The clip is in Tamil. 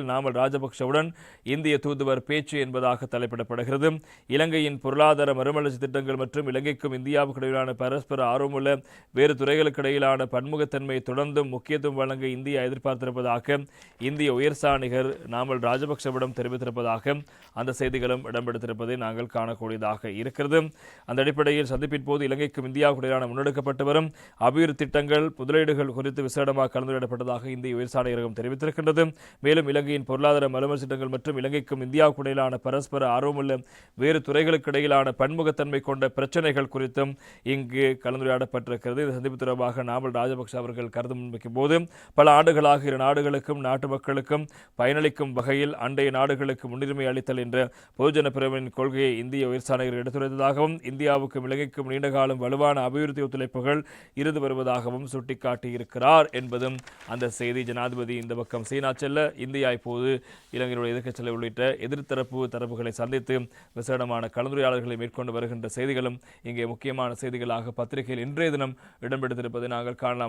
நாமல் ராஜபக்சவுடன் இந்திய தூதுவர் பேச்சு என்பதாக தலைப்பிடப்படுகிறது. இலங்கையின் பொருளாதார மறுமலர்ச்சி திட்டங்கள் மற்றும் இலங்கைக்கும் இந்தியாவுக்கு இடையிலான பரஸ்பர ஆர்வமுள்ள வேறு துறைகளுக்கு இடையிலான பன்முகத்தன்மை தொடர்ந்தும் முக்கியத்துவம் வழங்க இந்தியா எதிர்பார்த்திருப்பதாக இந்திய உயர்சாணிகர் நாமல் ராஜபக்சவிடம் தெரிவித்திருப்பதாக அந்த செய்திகளும் இடம்பெடுத்திருப்பதை நாங்கள் காணக்கூடியதாக இருக்கிறது. அந்த அடிப்படையில் சந்திப்பின் போது இலங்கைக்கும் இந்தியாவுக்கு இடையிலான முன்னெடுக்கப்பட்டு வரும் அபிவிருத்தி திட்டங்கள் முதலீடுகள் குறித்து விசேடமாக கலந்துரையாடப்பட்டதாக இந்திய உயர்சாணிகரகம் தெரிவித்திருக்கின்றது. மேலும் இலங்கை இலங்கையின் பொருளாதார மறுமலர்ச்சி திட்டங்கள் மற்றும் இலங்கைக்கும் இந்தியாவுக்கு இடையிலான பரஸ்பர ஆர்வமுள்ள வேறு துறைகளுக்கு இடையிலான பன்முகத்தன்மை கொண்ட பிரச்சனைகள் குறித்தும் இங்கு கலந்துரையாடப்பட்டிருக்கிறது. இந்த சந்திப்பு தொடர்பாக நாமல் ராஜபக்சே அவர்கள் கருத்து முன்வைக்கும் போது பல ஆண்டுகளாக இரு நாடுகளுக்கும் நாட்டு மக்களுக்கும் பயனளிக்கும் வகையில் அண்டைய நாடுகளுக்கு முன்னுரிமை அளித்தல் என்ற பொதுஜன பிரிவின் கொள்கையை இந்திய உயர்சாணையர் எடுத்துரைத்ததாகவும் இந்தியாவுக்கும் இலங்கைக்கும் நீண்டகாலம் வலுவான அபிவிருத்தி ஒத்துழைப்புகள் இருந்து வருவதாகவும் சுட்டிக்காட்டியிருக்கிறார் என்பதும் அந்த செய்தி. ஜனாதிபதி இந்த பக்கம் சீனா செல்ல இந்தியா இப்போது இலங்கையினுடைய எதிர்க்கட்சிகளை உள்ளிட்ட எதிர்த்தரப்பு தரப்புகளை சந்தித்து விசேடமான கலந்துரையாடல்களை மேற்கொண்டு வருகின்ற செய்திகளும் இங்கே முக்கியமான செய்திகளாக பத்திரிகையில் இன்றைய தினம் இடம்பெடுத்திருப்பதை நாங்கள் காணலாம்.